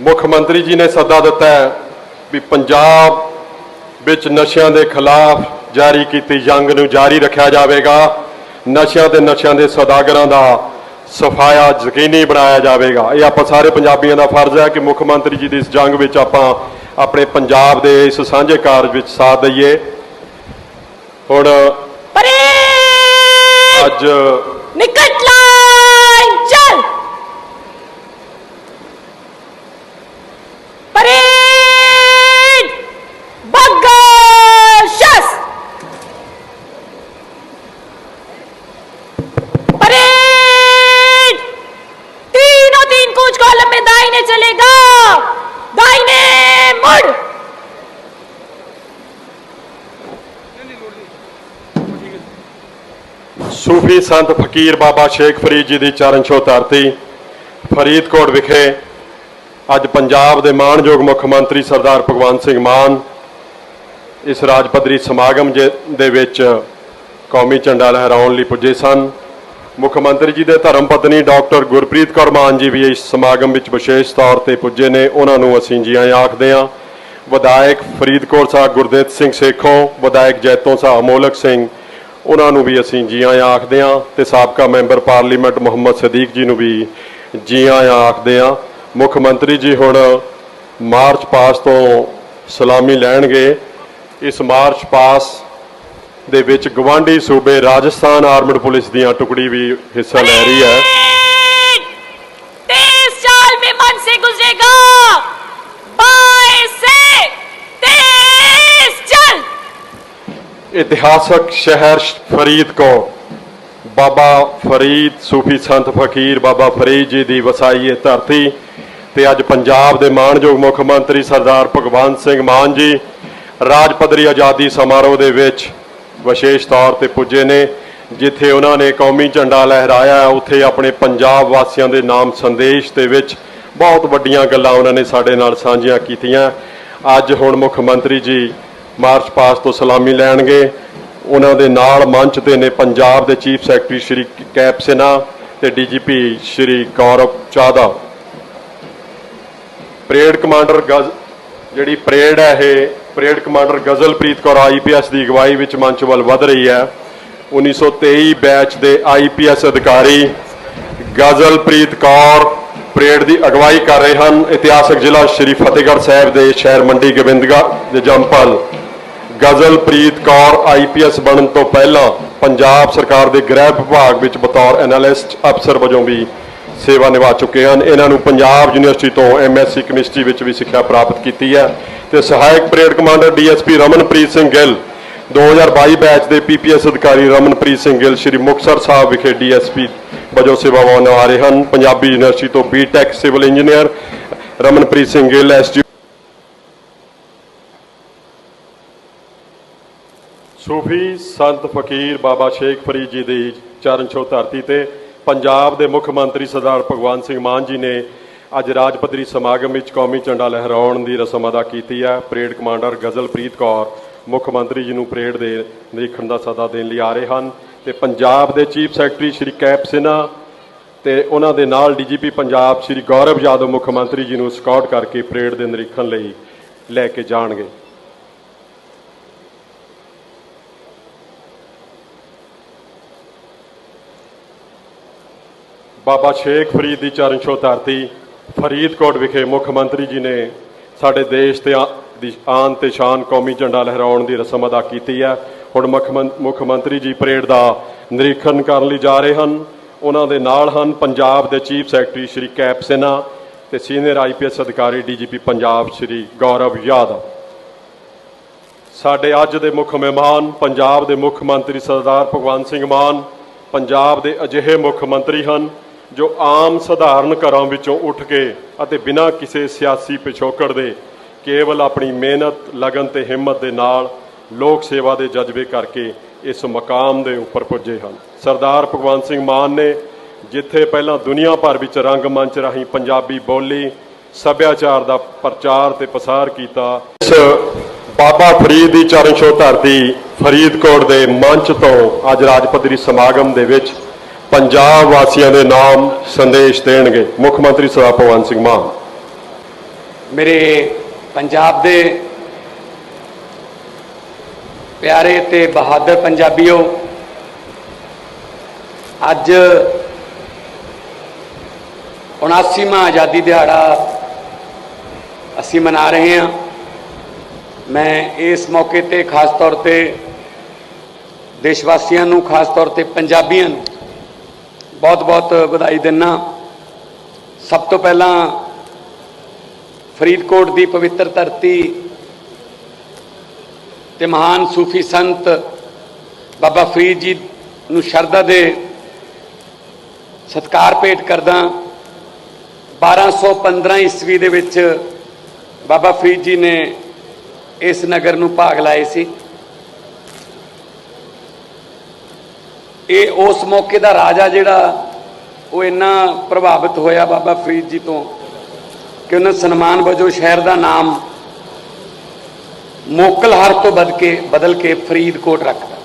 ਮੁੱਖ ਮੰਤਰੀ ਜੀ ਨੇ ਸੱਦਾ ਦਿੱਤਾ ਹੈ ਵੀ ਪੰਜਾਬ ਵਿੱਚ ਨਸ਼ਿਆਂ ਦੇ ਖਿਲਾਫ ਜਾਰੀ ਕੀਤੀ ਜੰਗ ਨੂੰ ਜਾਰੀ ਰੱਖਿਆ ਜਾਵੇਗਾ। ਨਸ਼ਿਆਂ ਤੇ ਨਸ਼ਿਆਂ ਦੇ ਸੌਦਾਗਰਾਂ ਦਾ ਸਫਾਇਆ ਯਕੀਨੀ ਬਣਾਇਆ ਜਾਵੇਗਾ। ਇਹ ਆਪਾਂ ਸਾਰੇ ਪੰਜਾਬੀਆਂ ਦਾ ਫਰਜ਼ ਹੈ ਕਿ ਮੁੱਖ ਮੰਤਰੀ ਜੀ ਦੀ ਇਸ ਜੰਗ ਵਿੱਚ ਆਪਾਂ ਆਪਣੇ ਪੰਜਾਬ ਦੇ ਇਸ ਸਾਂਝੇ ਕਾਰਜ ਵਿੱਚ ਸਾਥ ਦਈਏ। ਹੁਣ ਅੱਜ ਨਿਕਟ ਸੂਫੀ ਸੰਤ ਫਕੀਰ ਬਾਬਾ ਸ਼ੇਖ ਫਰੀਦ ਜੀ ਦੀ ਚਰਨ ਛੋਹ ਧਰਤੀ, ਫਰੀਦਕੋਟ ਵਿਖੇ ਅੱਜ ਪੰਜਾਬ ਦੇ ਮਾਣਯੋਗ ਮੁੱਖ ਮੰਤਰੀ ਸਰਦਾਰ ਭਗਵੰਤ ਸਿੰਘ ਮਾਨ ਇਸ ਰਾਜ ਪੱਧਰੀ ਸਮਾਗਮ ਜੇ- ਦੇ ਵਿੱਚ ਕੌਮੀ ਝੰਡਾ ਲਹਿਰਾਉਣ ਲਈ ਪੁੱਜੇ ਸਨ। ਮੁੱਖ ਮੰਤਰੀ ਜੀ ਦੇ ਧਰਮ ਪਤਨੀ ਡਾਕਟਰ ਗੁਰਪ੍ਰੀਤ ਕੌਰ ਮਾਨ ਜੀ ਵੀ ਇਸ ਸਮਾਗਮ ਵਿੱਚ ਵਿਸ਼ੇਸ਼ ਤੌਰ ਤੇ ਪੁੱਜੇ ਨੇ। ਉਹਨਾਂ ਨੂੰ ਅਸੀਂ ਜੀਆਂ ਆਖਦੇ ਹਾਂ, ਵਿਧਾਇਕ ਫਰੀਦਕੋਟ ਸਾਹਿਬ ਗੁਰਦੇਵ ਸਿੰਘ ਸੇਖੋਂ, ਵਿਧਾਇਕ ਜੈਤੋਂ ਸਾਹਿਬ ਅਮੋਲਕ ਸਿੰਘ ਉਹਨਾਂ ਨੂੰ ਵੀ ਅਸੀਂ ਜੀ ਆਇਆਂ ਆਖਦੇ ਹਾਂ ਤੇ ਸਾਬਕਾ ਮੈਂਬਰ ਪਾਰਲੀਮੈਂਟ ਮੁਹੰਮਦ ਸਦੀਕ ਜੀ ਨੂੰ ਵੀ ਜੀ ਆਇਆਂ ਆਖਦੇ ਹਾਂ। ਮੁੱਖ ਮੰਤਰੀ ਜੀ ਹੁਣ ਮਾਰਚ ਪਾਸ ਤੋਂ ਸਲਾਮੀ ਲੈਣਗੇ। ਇਸ ਮਾਰਚ ਪਾਸ ਦੇ ਵਿੱਚ ਗਵਾਂਢੀ ਸੂਬੇ ਰਾਜਸਥਾਨ ਆਰਮਡ ਪੁਲਿਸ ਦੀਆਂ ਟੁਕੜੀ ਵੀ ਹਿੱਸਾ ਲੈ ਰਹੀ ਹੈ। ਇਤਿਹਾਸਕ ਸ਼ਹਿਰ ਫਰੀਦਕੋਟ ਬਾਬਾ ਫਰੀਦ ਸੂਫੀ ਸੰਤ ਫਕੀਰ ਬਾਬਾ ਫਰੀਦ ਜੀ ਦੀ ਵਸਾਈ ਇਹ ਧਰਤੀ ਤੇ ਅੱਜ ਪੰਜਾਬ ਦੇ ਮਾਣਯੋਗ ਮੁੱਖ ਮੰਤਰੀ ਸਰਦਾਰ ਭਗਵੰਤ ਸਿੰਘ ਮਾਨ ਜੀ ਰਾਜ ਪੱਧਰੀ ਆਜ਼ਾਦੀ ਸਮਾਰੋਹ ਦੇ ਵਿੱਚ ਵਿਸ਼ੇਸ਼ ਤੌਰ ਤੇ ਪੁੱਜੇ ਨੇ, ਜਿੱਥੇ ਉਹਨਾਂ ਨੇ ਕੌਮੀ ਝੰਡਾ ਲਹਿਰਾਇਆ ਉੱਥੇ ਆਪਣੇ ਪੰਜਾਬ ਵਾਸੀਆਂ ਦੇ ਨਾਮ ਸੰਦੇਸ਼ ਦੇ ਵਿੱਚ ਬਹੁਤ ਵੱਡੀਆਂ ਗੱਲਾਂ ਉਹਨਾਂ ਨੇ ਸਾਡੇ ਨਾਲ ਸਾਂਝੀਆਂ ਕੀਤੀਆਂ। ਅੱਜ ਹੁਣ ਮੁੱਖ ਮੰਤਰੀ ਜੀ ਮਾਰਚ ਪਾਸਟ ਤੋਂ ਸਲਾਮੀ ਲੈਣਗੇ। ਉਹਨਾਂ ਦੇ ਨਾਲ ਮੰਚ ਤੇ ਨੇ ਪੰਜਾਬ ਦੇ ਚੀਫ ਸੈਕਟਰੀ ਸ਼੍ਰੀ ਕੈਪ ਸਿਨਹਾ ਤੇ DGP Shri Gaurav Chadha parade commander ਗਜ਼ ਜਿਹੜੀ ਪਰੇਡ ਹੈ ਇਹ, parade commander Gazalpreet Kaur IPS ਦੀ ਅਗਵਾਈ ਵਿੱਚ ਮੰਚ ਵੱਲ ਵਧ ਰਹੀ ਹੈ। 1923 ਬੈਚ ਦੇ ਆਈਪੀਐਸ ਅਧਿਕਾਰੀ ਗਜ਼ਲਪ੍ਰੀਤ ਕੌਰ ਪਰੇਡ ਦੀ ਅਗਵਾਈ ਕਰ ਰਹੇ ਹਨ। ਇਤਿਹਾਸਕ ਜ਼ਿਲ੍ਹਾ ਸ਼੍ਰੀ ਫਤਿਹਗੜ੍ਹ ਸਾਹਿਬ ਦੇ ਸ਼ਹਿਰ ਮੰਡੀ ਗੋਬਿੰਦਗਾ ਦੇ ਜੰਪਲ ਗਜ਼ਲਪ੍ਰੀਤ ਕੌਰ ਆਈਪੀਐਸ ਬਣਨ ਤੋਂ ਪਹਿਲਾਂ ਪੰਜਾਬ ਸਰਕਾਰ ਦੇ ਗ੍ਰਹਿ ਵਿਭਾਗ ਵਿੱਚ ਬਤੌਰ ਐਨਾਲਿਸਟ ਅਫਸਰ ਵਜੋਂ ਵੀ ਸੇਵਾ ਨਿਭਾ ਚੁੱਕੇ ਹਨ। ਇਹਨਾਂ ਨੂੰ ਪੰਜਾਬ ਯੂਨੀਵਰਸਿਟੀ ਤੋਂ ਐਮਐਸਸੀ ਕੈਮਿਸਟਰੀ ਵਿੱਚ ਵੀ ਸਿੱਖਿਆ ਪ੍ਰਾਪਤ ਕੀਤੀ ਹੈ ਤੇ ਸਹਾਇਕ parade commander DSP Ramanpreet Singh Gill 2022 batch ਦੇ ਪੀਪੀਐਸ ਅਧਿਕਾਰੀ ਰਮਨਪ੍ਰੀਤ ਸਿੰਘ ਗਿੱਲ, ਸ਼੍ਰੀ ਮੁਕਤਸਰ ਸਾਹਿਬ ਵਿਖੇ ਡੀਐਸਪੀ ਵਜੋਂ ਸੇਵਾਵਾਂ ਨਿਭਾ ਰਹੇ ਹਨ। ਪੰਜਾਬੀ ਯੂਨੀਵਰਸਿਟੀ ਤੋਂ BTech civil engineer Ramanpreet Singh Gill ST ਸੂਫੀ ਸੰਤ ਫਕੀਰ ਬਾਬਾ ਸ਼ੇਖ ਫਰੀਦ ਜੀ ਦੀ ਚਰਨ ਛੋਹ ਧਰਤੀ ਤੇ ਪੰਜਾਬ ਦੇ ਮੁੱਖ ਮੰਤਰੀ ਸਰਦਾਰ ਭਗਵੰਤ ਸਿੰਘ ਮਾਨ ਜੀ ਨੇ ਅੱਜ ਰਾਜ ਪੱਧਰੀ ਸਮਾਗਮ ਵਿੱਚ ਕੌਮੀ ਝੰਡਾ ਲਹਿਰਾਉਣ ਦੀ ਰਸਮ ਅਦਾ ਕੀਤੀ ਹੈ। ਪਰੇਡ ਕਮਾਂਡਰ ਗਜ਼ਲਪ੍ਰੀਤ ਕੌਰ ਮੁੱਖ ਮੰਤਰੀ ਜੀ ਨੂੰ ਪਰੇਡ ਦੇ ਨਿਰੀਖਣ ਦਾ ਸੱਦਾ ਦੇਣ ਲਈ ਆ ਰਹੇ ਹਨ ਤੇ ਪੰਜਾਬ ਦੇ ਚੀਫ ਸੈਕਟਰੀ ਸ਼੍ਰੀ ਕੈਪ ਸਿਨਹਾ ਤੇ ਉਹਨਾਂ ਦੇ ਨਾਲ ਡੀਜੀਪੀ ਪੰਜਾਬ ਸ਼੍ਰੀ ਗੌਰਵ ਯਾਦਵ ਮੁੱਖ ਮੰਤਰੀ ਜੀ ਨੂੰ ਸਕਾਊਟ ਕਰਕੇ ਪਰੇਡ ਦੇ ਨਿਰੀਖਣ ਲਈ ਲੈ ਕੇ ਜਾਣਗੇ। ਬਾਬਾ ਸ਼ੇਖ ਫਰੀਦ ਦੀ ਚਰਨ ਛੋਹ ਧਰਤੀ ਫਰੀਦਕੋਟ ਵਿਖੇ ਮੁੱਖ ਮੰਤਰੀ ਜੀ ਨੇ ਸਾਡੇ ਦੇਸ਼ ਤੇ ਆ- ਦੀ ਆਨ ਤੇ ਸ਼ਾਨ ਕੌਮੀ ਝੰਡਾ ਲਹਿਰਾਉਣ ਦੀ ਰਸਮ ਅਦਾ ਕੀਤੀ ਹੈ। ਹੁਣ ਮੁੱਖ ਮੰ- ਮੁੱਖ ਮੰਤਰੀ ਜੀ ਪਰੇਡ ਦਾ ਨਿਰੀਖਣ ਕਰਨ ਲਈ ਜਾ ਰਹੇ ਹਨ। ਉਹਨਾਂ ਦੇ ਨਾਲ ਹਨ ਪੰਜਾਬ ਦੇ ਚੀਫ ਸੈਕਟਰੀ ਸ਼੍ਰੀ ਕੈਪ ਸਿਨਹਾ ਤੇ ਸੀਨੀਅਰ ਆਈਪੀਐਸ ਅਧਿਕਾਰੀ ਡੀਜੀਪੀ ਪੰਜਾਬ ਸ਼੍ਰੀ ਗੌਰਵ ਯਾਦਵ। ਸਾਡੇ ਅੱਜ ਦੇ ਮੁੱਖ ਮਹਿਮਾਨ ਪੰਜਾਬ ਦੇ ਮੁੱਖ ਮੰਤਰੀ ਸਰਦਾਰ ਭਗਵੰਤ ਸਿੰਘ ਮਾਨ, ਪੰਜਾਬ ਦੇ ਅਜਿਹੇ ਮੁੱਖ ਮੰਤਰੀ ਹਨ ਜੋ ਆਮ ਸਧਾਰਨ ਘਰਾਂ ਵਿੱਚੋਂ ਉੱਠ ਕੇ ਅਤੇ ਬਿਨਾਂ ਕਿਸੇ ਸਿਆਸੀ ਪਿਛੋਕੜ ਦੇ ਕੇਵਲ ਆਪਣੀ ਮਿਹਨਤ, ਲਗਨ ਤੇ ਹਿੰਮਤ ਦੇ ਨਾਲ ਲੋਕ ਸੇਵਾ ਦੇ ਜਜ਼ਬੇ ਕਰਕੇ ਇਸ ਮਕਾਮ ਦੇ ਉੱਪਰ ਪੁੱਜੇ ਹਨ। ਸਰਦਾਰ ਭਗਵੰਤ ਸਿੰਘ ਮਾਨ ਨੇ ਜਿੱਥੇ ਪਹਿਲਾਂ ਦੁਨੀਆ ਭਰ ਵਿੱਚ ਰੰਗਮੰਚ ਰਾਹੀਂ ਪੰਜਾਬੀ ਬੋਲੀ, ਸੱਭਿਆਚਾਰ ਦਾ ਪ੍ਰਚਾਰ ਤੇ ਪਸਾਰ ਕੀਤਾ, ਇਸ ਬਾਬਾ ਫਰੀਦ ਦੀ ਚਰਨ ਛੋਹ ਧਰਤੀ ਫਰੀਦਕੋਟ ਦੇ ਮੰਚ ਤੋਂ ਅੱਜ ਰਾਜ ਪੱਧਰੀ ਸਮਾਗਮ ਦੇ ਵਿੱਚ ਪੰਜਾਬ ਵਾਸੀਆਂ ਦੇ ਨਾਮ ਸੰਦੇਸ਼ ਦੇਣਗੇ ਮੁੱਖ ਮੰਤਰੀ ਸਰਦਾਰ ਭਗਵੰਤ ਸਿੰਘ ਮਾਨ। ਮੇਰੇ ਪੰਜਾਬ ਦੇ ਪਿਆਰੇ ਤੇ ਬਹਾਦਰ ਪੰਜਾਬੀਓ, ਅੱਜ 79ਵਾਂ ਆਜ਼ਾਦੀ ਦਿਹਾੜਾ ਅਸੀਂ ਮਨਾ ਰਹੇ ਹਾਂ। ਮੈਂ ਇਸ ਮੌਕੇ ਤੇ ਖਾਸ ਤੌਰ ਤੇ ਦੇਸ਼ ਵਾਸੀਆਂ ਨੂੰ, ਖਾਸ ਤੌਰ ਤੇ ਪੰਜਾਬੀਆਂ ਨੂੰ ਬਹੁਤ-ਬਹੁਤ ਵਧਾਈ ਦਿੰਨਾ। ਸਭ ਤੋਂ ਪਹਿਲਾਂ ਫਰੀਦਕੋਟ ਦੀ ਪਵਿੱਤਰ ਧਰਤੀ ਤੇ ਮਹਾਨ ਸੂਫੀ ਸੰਤ ਬਾਬਾ ਫਰੀਦ ਜੀ ਨੂੰ ਸ਼ਰਧਾ ਦੇ ਸਤਕਾਰ ਭੇਟ ਕਰਦਾ। 1215 ਈਸਵੀ ਦੇ ਵਿੱਚ ਬਾਬਾ ਫਰੀਦ ਜੀ ਨੇ ਇਸ ਨਗਰ ਨੂੰ ਭਾਗ ਲਾਏ ਸੀ। ਇਹ ਉਸ ਮੌਕੇ ਦਾ ਰਾਜਾ ਜਿਹੜਾ ਉਹ ਇੰਨਾ ਪ੍ਰਭਾਵਿਤ ਹੋਇਆ ਬਾਬਾ ਫਰੀਦ ਜੀ ਤੋਂ ਕਿ ਉਹਨਾਂ ਸਨਮਾਨ ਵਜੋਂ ਸ਼ਹਿਰ ਦਾ ਨਾਮ ਮੋਕਲਹਰ ਤੋਂ ਬਦ ਕੇ ਬਦਲ ਕੇ ਫਰੀਦਕੋਟ ਰੱਖਦਾ